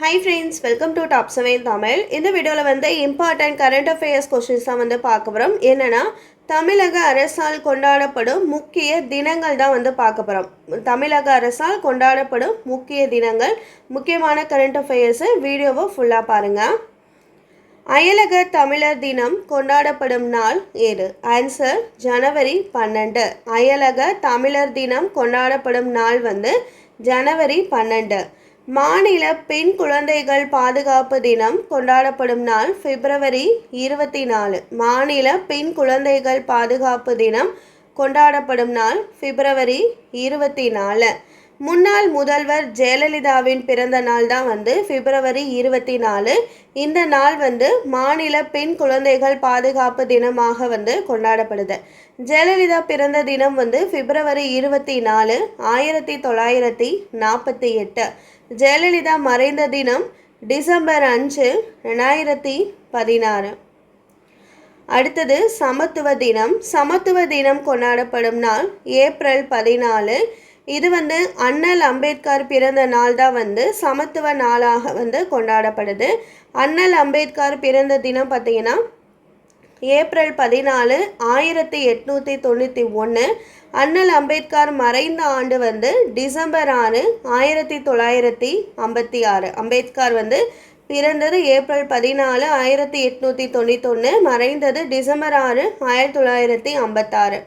Hi friends welcome to top seven Tamil இந்த வீடியோவில் வந்து இம்பார்ட்டன்ட் கரண்ட் அஃபேர்ஸ் கொஷின்ஸ் தான் வந்து பார்க்க போகிறோம் என்னென்னா தமிழக அரசால் கொண்டாடப்படும் முக்கிய தினங்கள் தான் வந்து பார்க்க போகிறோம் தமிழக அரசால் கொண்டாடப்படும் முக்கிய தினங்கள் முக்கியமான கரண்ட் அஃபேர்ஸு வீடியோவை ஃபுல்லாக பாருங்கள் அயலக தமிழர் தினம் கொண்டாடப்படும் நாள் ஏது? ஆன்சர் ஜனவரி பன்னெண்டு. அயலக தமிழர் தினம் கொண்டாடப்படும் நாள் வந்து ஜனவரி பன்னெண்டு. மாநில பெண் குழந்தைகள் பாதுகாப்பு தினம் கொண்டாடப்படும் நாள் பிப்ரவரி இருபத்தி நாலு மாநில பெண் குழந்தைகள் பாதுகாப்பு தினம் கொண்டாடப்படும் நாள் பிப்ரவரி இருபத்தி நாலு முன்னாள் முதல்வர் ஜெயலலிதாவின் பிறந்த நாள் தான் வந்து பிப்ரவரி இருபத்தி நாலு. இந்த நாள் வந்து மாநில பெண் குழந்தைகள் பாதுகாப்பு தினமாக வந்து கொண்டாடப்படுது. ஜெயலலிதா பிறந்த தினம் வந்து பிப்ரவரி இருபத்தி நாலு ஆயிரத்தி தொள்ளாயிரத்தி நாற்பத்தி எட்டு. ஜெயலலிதா மறைந்த தினம் டிசம்பர் அஞ்சு ரெண்டாயிரத்தி பதினாறு. அடுத்தது சமத்துவ தினம். சமத்துவ தினம் கொண்டாடப்படும் நாள் ஏப்ரல் பதினாலு இது வந்து அண்ணல் அம்பேத்கர் பிறந்த நாள் தான் வந்து சமத்துவ நாளாக வந்து கொண்டாடப்படுது. அண்ணல் அம்பேத்கர் பிறந்த தினம் பார்த்தீங்கன்னா ஏப்ரல் பதினாலு ஆயிரத்தி எட்நூற்றி தொண்ணூற்றி ஒன்று அண்ணல் அம்பேத்கர் மறைந்த ஆண்டு வந்து டிசம்பர் ஆறு ஆயிரத்தி தொள்ளாயிரத்தி ஐம்பத்தி ஆறு. அம்பேத்கர் வந்து பிறந்தது ஏப்ரல் பதினாலு ஆயிரத்தி எட்நூற்றி தொண்ணூத்தொன்று மறைந்தது டிசம்பர் ஆறு ஆயிரத்தி தொள்ளாயிரத்தி ஐம்பத்தாறு.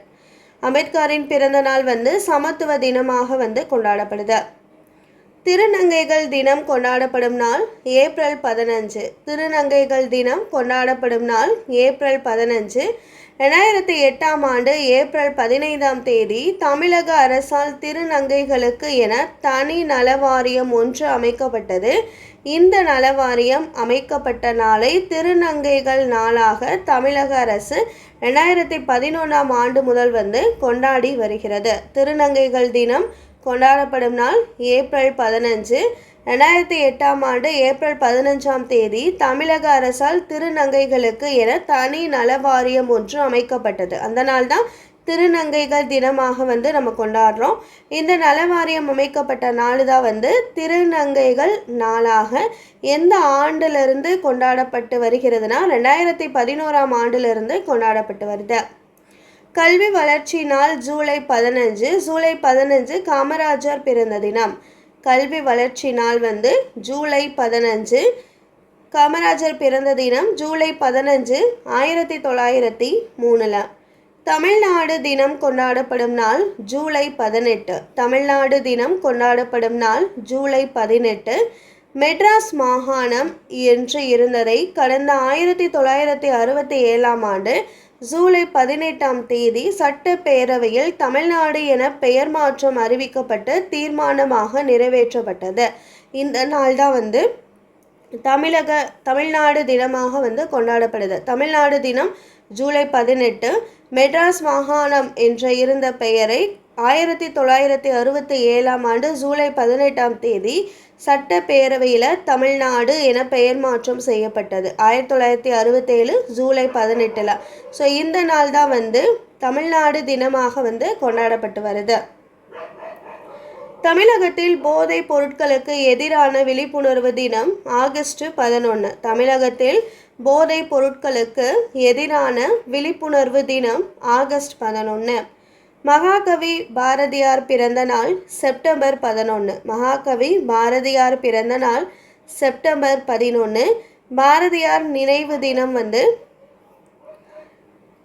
அம்பேத்கரின் பிறந்த நாள் வந்து சமத்துவ தினமாக வந்து கொண்டாடப்படுது. திருநங்கைகள் தினம் கொண்டாடப்படும் நாள் ஏப்ரல் பதினஞ்சு. திருநங்கைகள் தினம் கொண்டாடப்படும் நாள் ஏப்ரல் பதினஞ்சு. ரெண்டாயிரத்தி எட்டாம் ஆண்டு ஏப்ரல் பதினைந்தாம் தேதி தமிழக அரசால் திருநங்கைகளுக்கு என தனி நலவாரியம் ஒன்று அமைக்கப்பட்டது. இந்த நலவாரியம் அமைக்கப்பட்ட நாளை திருநங்கைகள் நாளாக தமிழக அரசு ரெண்டாயிரத்தி பதினொன்றாம் ஆண்டு முதல் வந்து கொண்டாடி வருகிறது. திருநங்கைகள் தினம் கொண்டாடப்படும் நாள் ஏப்ரல் பதினஞ்சு. ரெண்டாயிரத்தி எட்டாம் ஆண்டு ஏப்ரல் பதினஞ்சாம் தேதி தமிழக அரசால் திருநங்கைகளுக்கு என தனி நலவாரியம் ஒன்று அமைக்கப்பட்டது. அந்த நாள் தான் திருநங்கைகள் தினமாக வந்து நம்ம கொண்டாடுறோம். இந்த நலவாரியம் அமைக்கப்பட்ட நாள் தான் வந்து திருநங்கைகள் நாளாக எந்த ஆண்டிலிருந்து கொண்டாடப்பட்டு வருகிறதுனா ரெண்டாயிரத்தி பதினோராம் ஆண்டிலிருந்து கொண்டாடப்பட்டு வருது. கல்வி வளர்ச்சி நாள் ஜூலை பதினஞ்சு ஜூலை பதினஞ்சு காமராஜர் பிறந்த தினம். கல்வி வளர்ச்சி நாள் வந்து ஜூலை பதினஞ்சு காமராஜர் பிறந்த தினம் ஜூலை பதினஞ்சு ஆயிரத்தி தொள்ளாயிரத்தி மூணில். தமிழ்நாடு தினம் கொண்டாடப்படும் நாள் ஜூலை பதினெட்டு. தமிழ்நாடு தினம் கொண்டாடப்படும் நாள் ஜூலை பதினெட்டு. மெட்ராஸ் மாகாணம் என்று இருந்ததை கடந்த ஆயிரத்தி தொள்ளாயிரத்தி அறுபத்தி ஏழாம் ஆண்டு ஜூலை பதினெட்டாம் தேதி சட்டப்பேரவையில் தமிழ்நாடு என பெயர் மாற்றம் அறிவிக்கப்பட்டு தீர்மானமாக நிறைவேற்றப்பட்டது. இந்த நாள் தான் வந்து தமிழக தமிழ்நாடு தினமாக வந்து கொண்டாடப்படுது. தமிழ்நாடு தினம் ஜூலை பதினெட்டு மெட்ராஸ் மாகாணம் என்ற இருந்த பெயரை ஆயிரத்தி தொள்ளாயிரத்தி அறுபத்தி ஏழாம் ஆண்டு ஜூலை பதினெட்டாம் தேதி சட்டப்பேரவையில் தமிழ்நாடு என பெயர் மாற்றம் செய்யப்பட்டது. ஆயிரத்தி தொள்ளாயிரத்தி அறுபத்தேழு ஜூலை பதினெட்டில். ஸோ இந்த நாள் தான் வந்து தமிழ்நாடு தினமாக வந்து கொண்டாடப்பட்டு வருது. தமிழகத்தில் போதைப் பொருட்களுக்கு எதிரான விழிப்புணர்வு தினம் ஆகஸ்ட் பதினொன்று தமிழகத்தில் போதைப் பொருட்களுக்கு எதிரான விழிப்புணர்வு தினம் ஆகஸ்ட் பதினொன்று மகாகவி பாரதியார் பிறந்த நாள் செப்டம்பர் பதினொன்று மகாகவி பாரதியார் பிறந்த நாள் செப்டம்பர் பதினொன்று பாரதியார் நினைவு தினம் வந்து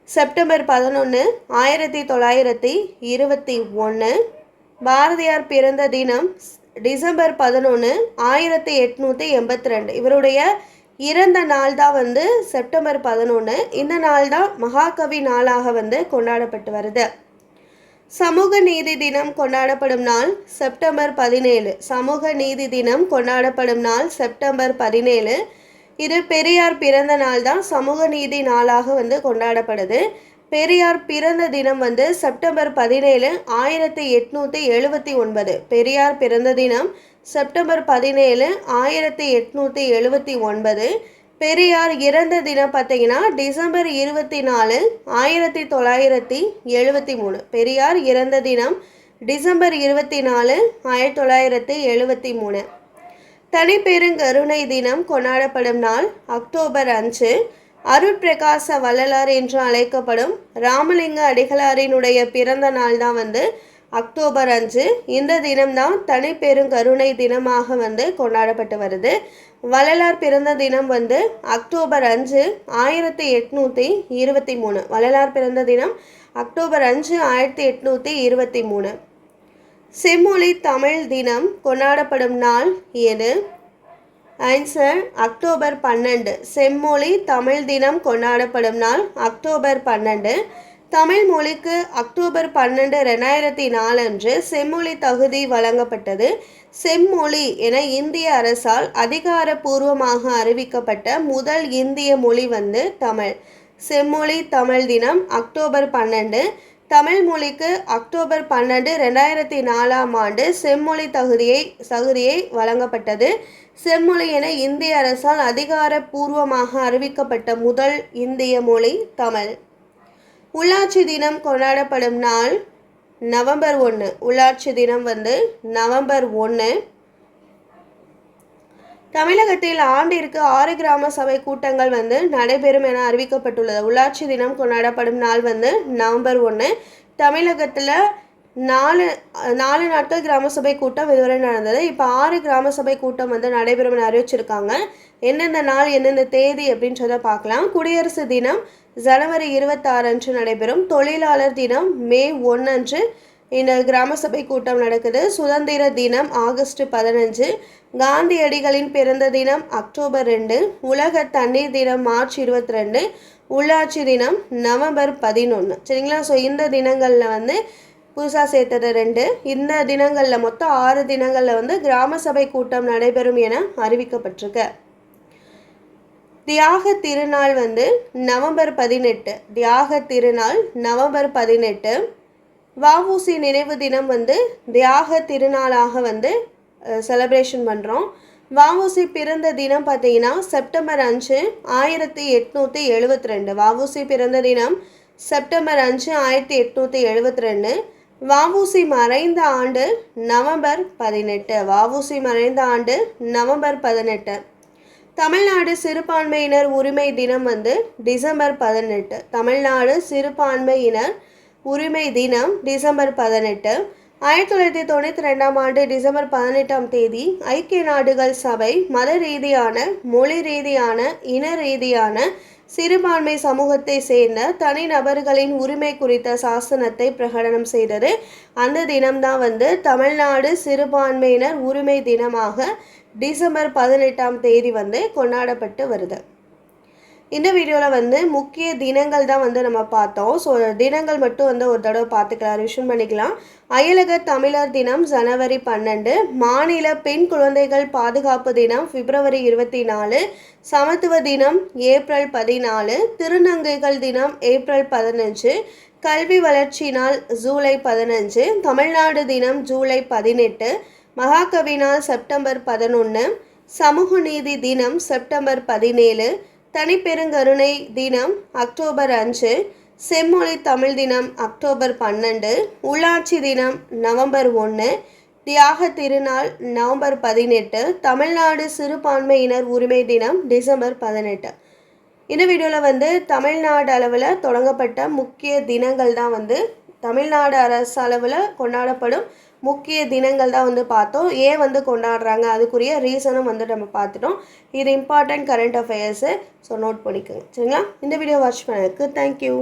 செப்டம்பர் பதினொன்று ஆயிரத்தி தொள்ளாயிரத்தி இருபத்தி ஒன்று பாரதியார் பிறந்த தினம் டிசம்பர் பதினொன்று ஆயிரத்தி எட்நூற்றி எண்பத்தி ரெண்டு இவருடைய இறந்த நாள் தான் வந்து செப்டம்பர் பதினொன்று இந்த நாள் தான் மகாகவி நாளாக வந்து கொண்டாடப்பட்டு வருது. சமூக நீதி தினம் கொண்டாடப்படும் நாள் செப்டம்பர் பதினேழு. சமூக நீதி தினம் கொண்டாடப்படும் நாள் செப்டம்பர் பதினேழு. இது பெரியார் பிறந்த நாள் தான் சமூக நீதி நாளாக வந்து கொண்டாடப்படுது. பெரியார் பிறந்த தினம் வந்து செப்டம்பர் பதினேழு ஆயிரத்தி எட்நூற்றி எழுபத்தி ஒன்பது. பெரியார் பிறந்த தினம் செப்டம்பர் பதினேழு ஆயிரத்தி எட்நூற்றி எழுபத்தி ஒன்பது. பெரியார் இறந்த தினம் பார்த்தீங்கன்னா டிசம்பர் இருபத்தி நாலு ஆயிரத்தி தொள்ளாயிரத்தி எழுபத்தி மூணு. பெரியார் இறந்த தினம் டிசம்பர் இருபத்தி நாலு ஆயிரத்தி தொள்ளாயிரத்தி எழுபத்தி மூணு. தனிப்பெருங்கருணை தினம் கொண்டாடப்படும் நாள் அக்டோபர் அஞ்சு. அருட்பிரகாச வள்ளலார் என்று அழைக்கப்படும் ராமலிங்க அடிகளாரினுடைய பிறந்த நாள் தான் வந்து அக்டோபர் அஞ்சு. இந்த தினம்தான் தனிப்பெருங்கருணை தினமாக வந்து கொண்டாடப்பட்டு வருது. வள்ளலார் பிறந்த தினம் வந்து அக்டோபர் அஞ்சு ஆயிரத்தி எட்நூற்றி இருபத்தி மூணு. வள்ளலார் பிறந்த தினம் அக்டோபர் அஞ்சு ஆயிரத்தி எட்நூற்றி இருபத்தி மூணு. செம்மொழி தமிழ் தினம் கொண்டாடப்படும் நாள் எது? ஆன்சர் அக்டோபர் பன்னெண்டு. செம்மொழி தமிழ் தினம் கொண்டாடப்படும் நாள் அக்டோபர் பன்னெண்டு. தமிழ் மொழிக்கு அக்டோபர் பன்னெண்டு ரெண்டாயிரத்தி நாலன்று செம்மொழி தகுதி வழங்கப்பட்டது. செம்மொழி என இந்திய அரசால் அதிகாரப்பூர்வமாக அறிவிக்கப்பட்ட முதல் இந்திய மொழி வந்து தமிழ். செம்மொழி தமிழ் தினம் அக்டோபர் பன்னெண்டு. தமிழ் மொழிக்கு அக்டோபர் பன்னெண்டு ரெண்டாயிரத்தி நாலாம் ஆண்டு செம்மொழி தகுதியை தகுதியை வழங்கப்பட்டது. செம்மொழி என இந்திய அரசால் அதிகாரப்பூர்வமாக அறிவிக்கப்பட்ட முதல் இந்திய மொழி தமிழ். உள்ளாட்சி தினம் கொண்டாடப்படும் நாள் நவம்பர் ஒன்று உள்ளாட்சி தினம் வந்து நவம்பர் ஒன்று தமிழகத்தில் ஆண்டிற்கு ஆறு கிராம சபை கூட்டங்கள் வந்து நடைபெறும் என அறிவிக்கப்பட்டுள்ளது. உள்ளாட்சி தினம் கொண்டாடப்படும் நாள் வந்து நவம்பர் ஒன்று தமிழகத்தில் நாலு நாலு நாட்கள் கிராம சபை கூட்டம் இதுவரை நடந்தது. இப்போ ஆறு கிராம சபை கூட்டம் வந்து நடைபெறும் என அறிவிச்சிருக்காங்க. எந்தெந்த நாள் எந்தெந்த தேதி அப்படின்றத பார்க்கலாம். குடியரசு தினம் ஜனவரி இருபத்தாறு அன்று நடைபெறும் தொழிலாளர் தினம் மே ஒன்று அன்று இந்த கிராம சபை கூட்டம் நடக்குது. சுதந்திர தினம் ஆகஸ்ட் பதினஞ்சு. காந்தியடிகளின் பிறந்த தினம் அக்டோபர் ரெண்டு. உலக தண்ணீர் தினம் மார்ச் இருபத்தி ரெண்டு உள்ளாட்சி தினம் நவம்பர் பதினொன்று சரிங்களா? ஸோ இந்த தினங்களில் வந்து புதுசாக சேர்த்தது ரெண்டு. இந்த தினங்களில் மொத்தம் ஆறு தினங்களில் வந்து கிராம சபை கூட்டம் நடைபெறும் என அறிவிக்கப்பட்டிருக்கு. தியாக திருநாள் வந்து நவம்பர் பதினெட்டு. தியாக திருநாள் நவம்பர் பதினெட்டு. வஉசி நினைவு தினம் வந்து தியாக திருநாளாக வந்து செலப்ரேஷன் பண்ணுறோம் வஉசி பிறந்த தினம் பார்த்தீங்கன்னா செப்டம்பர் அஞ்சு ஆயிரத்தி எட்நூற்றி எழுபத்தி ரெண்டு வஉசி பிறந்த தினம் செப்டம்பர் அஞ்சு ஆயிரத்தி எட்நூற்றி எழுபத்தி ரெண்டு வஉசி மறைந்த ஆண்டு நவம்பர் பதினெட்டு. வஉசி மறைந்த ஆண்டு நவம்பர் பதினெட்டு. தமிழ்நாடு சிறுபான்மையினர் உரிமை தினம் வந்து டிசம்பர் பதினெட்டு. தமிழ்நாடு சிறுபான்மையினர் உரிமை தினம் டிசம்பர் பதினெட்டு. ஆயிரத்தி தொள்ளாயிரத்தி தொண்ணூற்றி ரெண்டாம் ஆண்டு டிசம்பர் பதினெட்டாம் தேதி ஐக்கிய நாடுகள் சபை மத ரீதியான மொழி ரீதியான இன ரீதியான சிறுபான்மை சமூகத்தை சேர்ந்த தனிநபர்களின் உரிமை குறித்த சாசனத்தை பிரகடனம் செய்தது. அந்த தினம்தான் வந்து தமிழ்நாடு சிறுபான்மையினர் உரிமை தினமாக டிசம்பர் பதினெட்டாம் தேதி வந்து கொண்டாடப்பட்டு வருது. இந்த வீடியோவில் வந்து முக்கிய தினங்கள் தான் வந்து நம்ம பார்த்தோம். ஸோ தினங்கள் மட்டும் வந்து ஒரு தடவை பார்த்துக்கலாம் ரிவிஷன் பண்ணிக்கலாம். அயலக தமிழர் தினம் ஜனவரி பன்னெண்டு மாநில பெண் குழந்தைகள் பாதுகாப்பு தினம் பிப்ரவரி இருபத்தி நாலு சமத்துவ தினம் ஏப்ரல் பதினாலு திருநங்கைகள் தினம் ஏப்ரல் பதினஞ்சு கல்வி வளர்ச்சி நாள் ஜூலை பதினஞ்சு தமிழ்நாடு தினம் ஜூலை பதினெட்டு மகாகவி நாள் செப்டம்பர் பதினொன்று சமூக நீதி தினம் செப்டம்பர் பதினேழு தனிப்பெருங்கருணை தினம் அக்டோபர் அஞ்சு செம்மொழி தமிழ் தினம் அக்டோபர் பன்னெண்டு உள்ளாட்சி தினம் நவம்பர் ஒன்று தியாக திருநாள் நவம்பர் பதினெட்டு தமிழ்நாடு சிறுபான்மையினர் உரிமை தினம் டிசம்பர் பதினெட்டு. இந்த வீடியோவில் வந்து தமிழ்நாடு அளவில் தொடங்கப்பட்ட முக்கிய தினங்கள் தான் வந்து தமிழ்நாடு அரசு அளவில் கொண்டாடப்படும். முக்கிய தினங்கள் தான் வந்து பார்த்தோம். ஏன் வந்து கொண்டாடுறாங்க? அதுக்குரிய ரீசனும் வந்து நம்ம பார்த்துட்டோம். இது important current affairs so note பண்ணிக்கோங்க. சரிங்களா? இந்த வீடியோ வாட்ச் பண்ணதுக்கு தேங்க்யூ